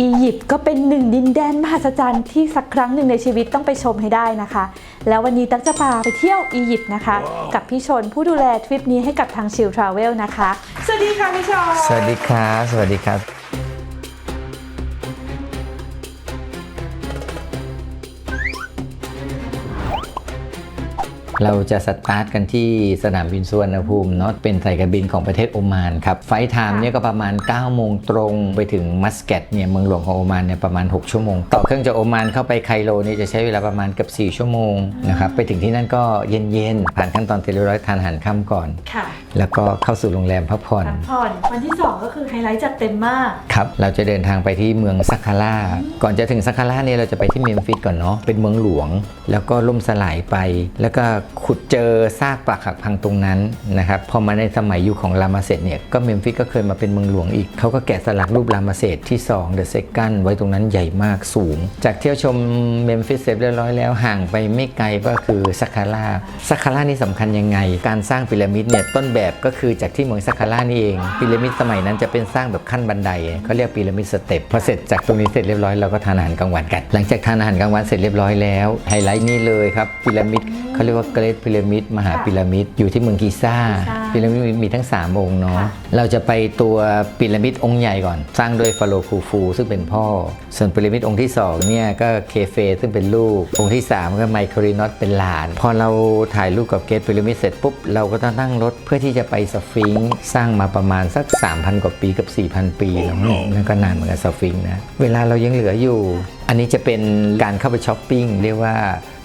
อียิปต์ก็เป็นหนึ่งดินแดนมหัศจรรย์ที่สักครั้งหนึ่งในชีวิตต้องไปชมให้ได้นะคะ แล้ววันนี้ตั๊กจะพาไปเที่ยวอียิปต์นะคะ กับพี่ชนผู้ดูแลทริปนี้ให้กับทางชิลทราเวลนะคะ สวัสดีค่ะพี่ชน สวัสดีครับ สวัสดีครับ เราจะสตาร์ทกันที่สนามบินสุวรรณภูมิเนาะเป็นสายการบินของประเทศโอมานครับ ไฟท์ไทม์เนี่ยก็ประมาณ 9 โมงตรง ไปถึงมัสแกตเนี่ยเมืองหลวงของโอมานเนี่ยประมาณ 6 ชั่วโมง ต่อเครื่องจากโอมานเข้าไปไคโรเนี่ยจะใช้เวลาประมาณเกับ4 ชั่วโมงนะครับไปถึงที่นั่นก็เย็นๆ ผ่านขั้นตอนเทเลร้อยทานอาหารค่ำก่อน ค่ะแล้วก็เข้าสู่โรงแรมพักผ่อน พักผ่อนวันที่ 2 ก็คือไฮไลท์จัดเต็มมาก ครับ เราจะเดินทางไปที่เมืองซักคาร่า ก่อนจะถึงซักคาร่าเนี่ยเราจะไปที่เมมฟิสก่อนเนาะ เป็นเมืองหลวง แล้วก็ล่มสลายไป แล้วก็ขุดเจอซากปรักหักพังตรงนั้นนะครับพอมาในสมัยยุคของรามาเซตเนี่ยก็เมมฟิสก็เคยมาเป็นเมืองหลวงอีก เขาก็แกะสลักรูปรามาเซตที่2 The Second ไว้ตรงนั้นใหญ่มากสูง จากเที่ยวชมเมมฟิสเสร็จเรียบร้อยแล้วห่างไปไม่ไกลก็คือซักคาร่าซักคาร่านี่สำคัญยังไง การสร้างพีระมิดเนี่ยต้นแบบก็คือจากที่เมืองซักคาร่านี่เองพีระมิดสมัยนั้นจะเป็นสร้างแบบขั้นบันไดเขาเรียกพีระมิดสเต็ปพอเสร็จจากตรงนี้เสร็จเรียบร้อยเราก็ทานอาหารกลางวันกัน หลังจากทานอาหารกลางวันเสร็จเรียบร้อยแล้วไฮไลท์นี่เลยครับพีระมิดเขาเรียกว่าเกรทพีระมิดมหาพีระมิดอยู่ที่เมืองกีซ่ากีซ่าพีระมิดมีทั้ง 3 องค์เนาะค่ะเราจะไปตัวพีระมิดองค์ใหญ่ก่อน สร้างโดยฟาโรห์คูฟู ซึ่งเป็นพ่อ ส่วนพีระมิดองค์ที่2เนี่ยก็เคเฟซึ่งเป็นลูก องค์ที่ 3 ก็ไมโครรินอสเป็นหลาน พอเราถ่ายรูปกับเกตพีระมิดเสร็จปุ๊บ เราก็ต้องนั่งรถเพื่อที่จะไปสฟิงค์สร้างมาประมาณสัก 3,000 กว่าปีกับ 4,000 ปีแล้วนั่นก็นานเหมือนกับสฟิงค์นะเวลาเรายังเหลืออยู่ อันนี้จะเป็นการเข้าไปช้อปปิ้งเรียกว่า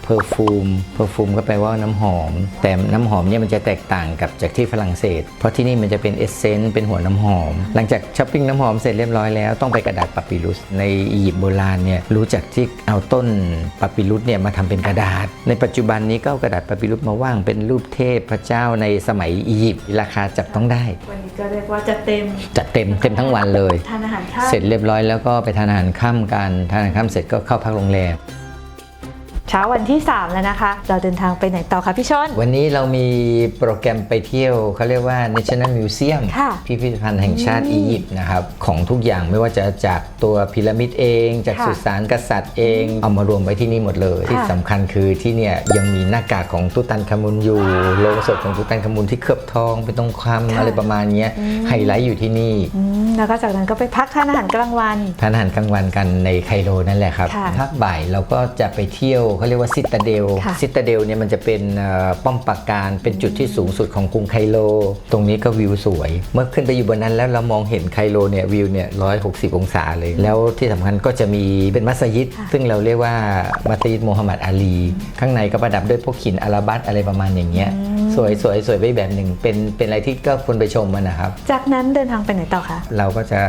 เพอร์ฟูมเพอร์ฟูมก็แปลว่าน้ำหอม แต่น้ำหอมเนี่ยมันจะแตกต่างกับจากที่ฝรั่งเศส เพราะที่นี่มันจะเป็นเอเซนต์เป็นหัวน้ำหอม หลังจากช้อปปิ้งน้ำหอมเสร็จเรียบร้อยแล้วต้องไปกระดาษปาปิรุส ในอียิปต์โบราณเนี่ยรู้จักที่เอาต้นปาปิรุสเนี่ยมาทำเป็นกระดาษ ในปัจจุบันนี้ก็เอากระดาษปาปิรุสมาว่างเป็นรูปเทพพระเจ้าในสมัยอียิปต์ราคาจับต้องได้ วันนี้ก็เรียกว่าจัดเต็มจัดเต็มเต็มทั้งวันเลยทานอาหารข้าวเสร็จเรียบร้อยแล้วก็ไปทานอาหารค่ำกันทานอาหารค่ำเสร็จก็เข้าพักโรงแรมเช้าวันที่ 3 แล้วนะคะ เราเดินทางไปไหนต่อคะพี่ชน วันนี้เรามีโปรแกรมไปเที่ยวเขาเรียกว่า National Museum ค่ะพิพิธภัณฑ์แห่งชาติอียิปต์นะครับของทุกอย่างไม่ว่าจะจากตัวพีระมิดเอง จากค่ะสุสานกษัตริย์เอง เอามารวมไว้ที่นี่หมดเลย ค่ะที่สำคัญคือที่เนี่ยยังมีหน้ากากของตุตันคามุนอยู่โลงศพของตุตันคามุนที่เคลือบทองเป็นทองคำอะไรประมาณเนี้ยไฮไลท์อยู่ที่นี่ อืมแล้วก็จากนั้นก็ไปพักทานอาหารกลางวัน ทานอาหารกลางวันกันในไคโรนั่นแหละครับค่ะภาคบ่ายเราก็จะไปเที่ยวเขาเรียกว่าซิตาเดลค่ะซิตาเดลเนี่ยมันจะเป็นเอ่อป้อมปราการ เป็นจุดที่สูงสุดของกรุงไคโร ตรงนี้ก็วิวสวย เมื่อขึ้นไปอยู่บนนั้นแล้วเรามองเห็นไคโรเนี่ยวิวเนี่ยร้อยหกสิบองศาเลย แล้วที่สำคัญก็จะมีเป็นมัสยิดค่ะซึ่งเราเรียกว่ามัสยิดโมฮัมหมัดอาลี ข้างในก็ประดับด้วยพวกหินอาราบัตอะไรประมาณอย่างเงี้ย สวยสวยสวยไปแบบหนึ่งเป็นเป็นอะไรที่ก็ควรไปชมมันนะครับ จากนั้นเดินทางไปไหนต่อคะ เราก็จะ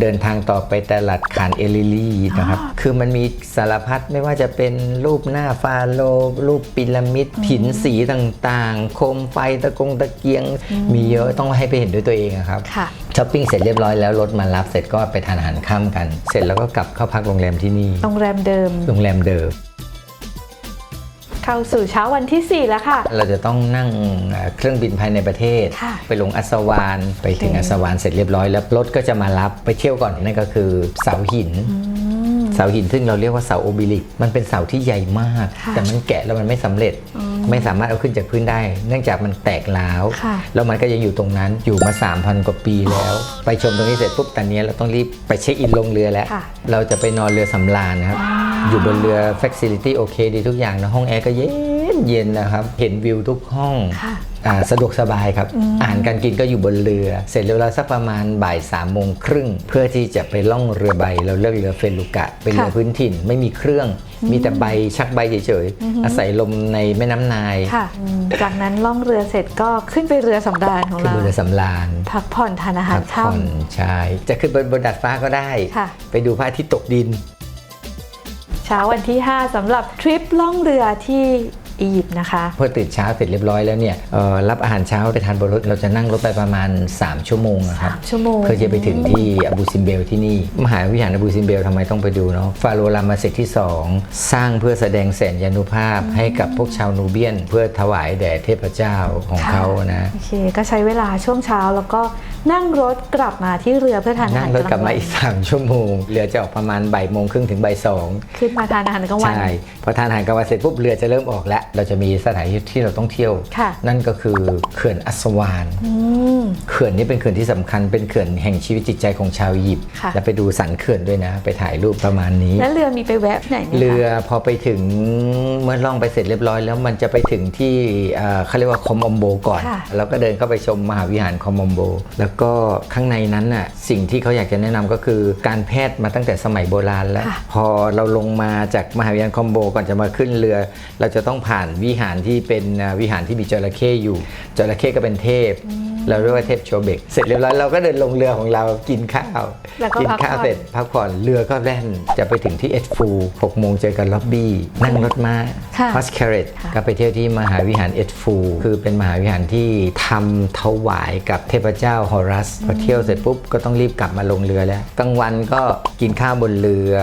เดินทางต่อไปตลาดขานเอลิลีนะครับ คือมันมีสารพัดไม่ว่าจะเป็นรูปหน้าฟาโรห์รูปพีระมิดหินสีต่างๆ โคมไฟตะกงตะเกียง มีเยอะต้องให้ไปเห็นด้วยตัวเองอะครับค่ะช้อปปิ้งเสร็จเรียบร้อยแล้วรถมารับเสร็จก็ไปทานอาหารค่ำกัน เสร็จแล้วก็กลับเข้าพักโรงแรมที่นี่ โรงแรมเดิม โรงแรมเดิม เข้าสู่เช้าวันที่ 4 แล้วค่ะ เราจะต้องนั่งเอ่อเครื่องบินภายในประเทศ ค่ะไปลงอัสวานไปถึงโอเคอัสวานเสร็จเรียบร้อยแล้วรถก็จะมารับไปเที่ยวก่อนนั่นก็คือเสาหิน เสาหินซึ่งเราเรียกว่าเสาโอบิลิก มันเป็นเสาที่ใหญ่มาก ค่ะแต่มันแกะแล้วมันไม่สำเร็จ ไม่สามารถเอาขึ้นจากพื้นได้ เนื่องจากมันแตกร้าวค่ะ แล้วมันก็ยังอยู่ตรงนั้นอยู่มา 3,000 กว่าปีแล้ว ไปชมตรงนี้เสร็จปุ๊บตอนนี้เราต้องรีบไปเช็คอินลงเรือแล้ว ค่ะ เราจะไปนอนเรือสำราญนะครับ อยู่บนเรือ Facility โอเคดีทุกอย่างนะห้องแอร์ก็เย็นเย็นนะครับ เห็นวิวทุกห้องค่ะอ่าสะดวกสบายครับอาหารการกินก็อยู่บนเรือ เสร็จเร็วๆสักประมาณบ่ายสามโมงครึ่ง เพื่อที่จะไปล่องเรือใบ เราเลือกเรือเฟลูกะ เป็นเรือค่ะพื้นถิ่นไม่มีเครื่อง มีแต่ใบชักใบเฉยๆ อาศัยลมในแม่น้ำนายค่ะอืมจากนั้นล่องเรือเสร็จก็ขึ้นไปเรือสำราญของขึ้นเราบนเรือสำราญ พักผ่อนทานอาหาพัรกค่ผ่อนใช่ จะขึ้นบนบนดาดฟ้าก็ได้ค่ะไปดูพระอาทิตย์ตกดินำ เช้าวันที่ 5สำหรับทริปล่องเรือที่ อียิปต์นะคะเพื่อตื่นเช้าเสร็จเรียบร้อยแล้วเนี่ยเอ่อรับอาหารเช้าไปทานบนรถเราจะนั่งรถไปประมาณ 3 ชั่วโมงนะครับ3ชั่วโมงเพื่อจะไปถึงที่อบูซิมเบลที่นี่มหาวิหารอบูซิมเบลทำไมต้องไปดูเนาะฟาโรห์รามาเซกที่ 2 สร้างเพื่อแสดงแสนยานุภาพให้กับพวกชาวนูเบียน เพื่อถวายแด่เทพเจ้าของเขานะโอเคก็ใช้เวลาช่วงเช้าแล้วก็นั่งรถกลับมาที่เรือเพื่อทานอานั่หางรรถกลับมาลงวันอีก 3 ชั่วโมงเรือจะออกประมาณบ่ายโมงครึ่งถึงบ่ายสองขึ้นมาทานอาหารกลางวันใช่พอทานอาหารกลางวันเสร็จปุ๊บเรือจะเริ่มออกแล้วเราจะมีสถานที่ที่เราต้องเที่ยวค่ะนั่นก็คือเขื่อนอัสวานอืมเขื่อนนี้เป็นเขื่อนที่สำคัญเป็นเขื่อนแห่งชีวิตจิตใจของชาวอียิปต์ค่ะแล้วไปดูสันเขื่อนด้วยนะ ไปถ่ายรูปประมาณนี้ แล้วเรือมีไปแวะไหนไหมคะเรือพอไปถึงเมื่อล่องไปเสร็จเรียบร้อย แล้วมันจะไปถึงที่เอ่อเขาเรียกว่าคอมอมโบก่อนค่ะแล้วก็เดินเข้าไปชมมหาวิหารคอมอมโบ แล้วก็ข้างในนั้นน่ะสิ่งที่เขาอยากจะแนะนำก็คือการแพทย์มาตั้งแต่สมัยโบราณแล้วค่ะพอเราลงมาจากมหาวิหารคอมโบก่อนจะมาขึ้นเรือ เราจะต้องผ่านวิหารที่เป็นอ่าวิหารที่มีจระเข้อยู่จระเข้ก็เป็นเทพ เราเรียกว่าเทพโชเบก เสร็จเรียบร้อยเราก็เดินลงเรือของเรากินข้าวแล้วก็กิพักข้าวผ่อนเสร็จพักผ่อนเรือก็แล่น จะไปถึงที่เอ็ดฟู6โมงเจอกันล็อบบี้ นั่งรถมาค่ะพาสแคเรตค่ะก็ไปเที่ยวที่มหาวิหารเอ็ดฟูคือเป็นมหาวิหารที่ทำถวายกับเทพเจ้าฮอรัสพอเที่ยวเสร็จปุ๊บก็ต้องรีบกลับมาลงเรือแล้วกลางวันก็กินข้าวบนเรือ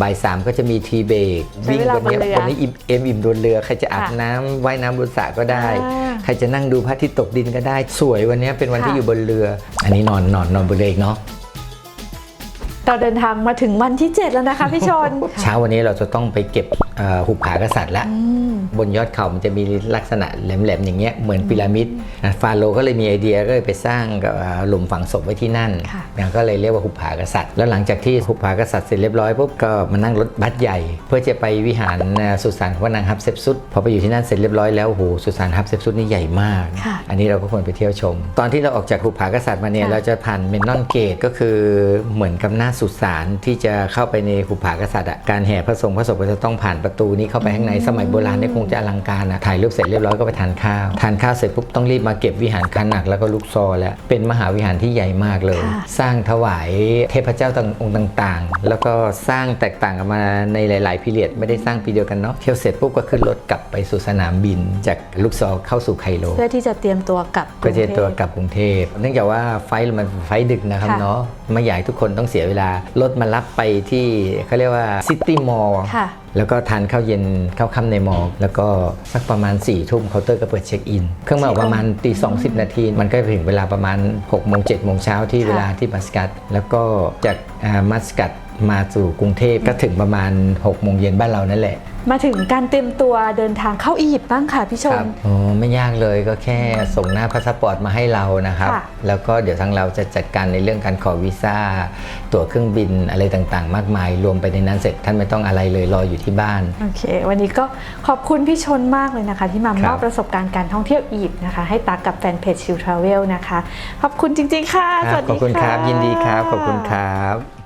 บ่ายสามก็จะมีทีเบรกใช้เวลาบนเรือบนนี้อิ่มเอ็มอิ่มบนเรือ ใครจะอาบค่ะน้ำว่ายน้ำบนสระก็ได้ อ่าใครจะนั่งดูพระอาทิตย์ตกดินก็ได้ สวยวันนี้เป็นวันที่ค่ะ อยู่บนเรือ อันนี้นอนนอนนอนบนเรืออีกเนาะ เราเดินทางมาถึงวันที่ 7 แล้วนะคะพี่ชน เช้าวันนี้เราจะต้องไปเก็บเอ่อ หุบผากษัตริย์ละอืมบนยอดเขามันจะมีลักษณะแหลมๆอย่างเงี้ยเหมือนพีระมิดนะฟาโรห์ก็เลยมีไอเดียก็เลยไปสร้างกับอ่าหลุมฝังศพไว้ที่นั่นค่ะนะก็เลยเรียกว่าหุบผากษัตริย์ แล้วหลังจากที่หุบผากษัตริย์เสร็จเรียบร้อยปุ๊บก็มานั่งรถบัสใหญ่ เพื่อจะไปวิหารอ่าสุสานของพระนางฮับเซปซุดพอไปอยู่ที่นั่นเสร็จเรียบร้อยแล้วโอ้โหสุสานฮับเซปซุดนี่ใหญ่มากค่ะอันนี้เราก็ควรไปเที่ยวชม ตอนที่เราออกจากหุบผากษัตริย์มาเนี่ยค่ะเราจะผ่านเมนนอนเกตก็คือเหมือนกับหน้าสุสานที่จะเข้าไปในหุบผากษัตริย์อะการแห่พระสงฆ์พระศพก็จะต้องผ่านประตูนี้เข้าไปข้างในสมัยโบราณเนี่ยคงจะอลังการนะถ่ายรูปเสร็จเรียบร้อยก็ไปทานข้าวทานข้าวเสร็จปุ๊บต้องรีบมาเก็บวิหารคันหนักแล้วก็ลูกซอแล้วเป็นมหาวิหารที่ใหญ่มากเลยค่ะสร้างถวายเทพเจ้าต่างองค์ต่างๆ แล้วก็สร้างแตกต่างกันมาในหลาย ๆพีเรียดไม่ได้สร้างปีเดียวกันเนาะเที่ยวเสร็จปุ๊บก็ขึ้นรถกลับไปสู่สนามบิน จากลูกซอเข้าสู่ไคโรเพื่อที่จะเตรียมตัวกลับเพื่อจะตัวกลับกรุงเทพเนื่องจากว่าไฟล์มันไฟล์ดึกนะครับค่ะเนาะ ไม่อยากให้ทุกคนต้องเสียเวลารถมารับไปที่เขาเรียกว่าซิตี้มอลล์ค่ะ แล้วก็ทานข้าวเย็นข้าวค่ำในมอลล์แล้วก็สักประมาณ4ี่ทุ่มเคาน์เตอร์ก็เปิดเช็คอิน เครื่องมาออกประมาณตีสองสินาที มันก็ถึงเวลาประมาณ6กโมงเจ็ดโมงเช้าที่ค่ะเวลาที่มัสกัตแล้วก็จากอ่ามัสกัต มาสู่กรุงเทพก็ถึงประมาณ6กโมงเย็นบ้านเรานั่นแหละ มาถึงการเตรียมตัวเดินทางเข้าอียิปต์บ้างค่ะพี่ชคนรับโอ้ไม่ยากเลยก็แค่ส่งหน้าพาสปอร์ตมาให้เรานะครับ ค่ะ แล้วก็เดี๋ยวทางเราจะจัดการในเรื่องการขอวีซ่า ตั๋วเครื่องบินอะไรต่างๆ มากมาย รวมไปในนั้นเสร็จท่านไม่ต้องอะไรเลยรออยู่ที่บ้าน โอเค วันนี้ก็ขอบคุณพี่ชนมากเลยนะคะ ที่มาครัมบอบประสบการณ์การท่องเที่ยวอียิปต์นะคะ ให้ตักกับแฟนเพจชิลทราเวลนะคะ ขอบคุณจริงๆค่ะคสรัวับสขดีอบคุณครับะยินดีครับขอบคุณครับ